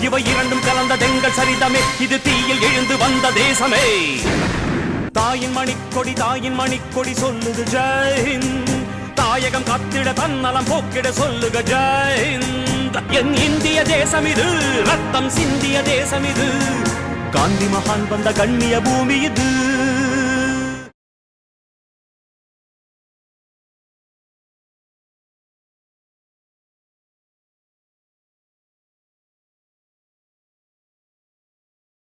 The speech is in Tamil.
இவை இரண்டும் கலந்ததெங்கள் சரிதமே. இது தீயில் எழுந்து வந்த தேசமே. தாயின் மணிக்கொடி தாயின் மணிக்கொடி சொல்லுது ஜெயஹிந்த் தாயகம் கத்திட தன்னலம் போக்கிட சொல்லுக ஜெயஹிந்த் என் இந்திய தேசம் இது ரத்தம் சிந்திய தேசம் இது. காந்தி மகான் வந்த கண்ணிய பூமி இது.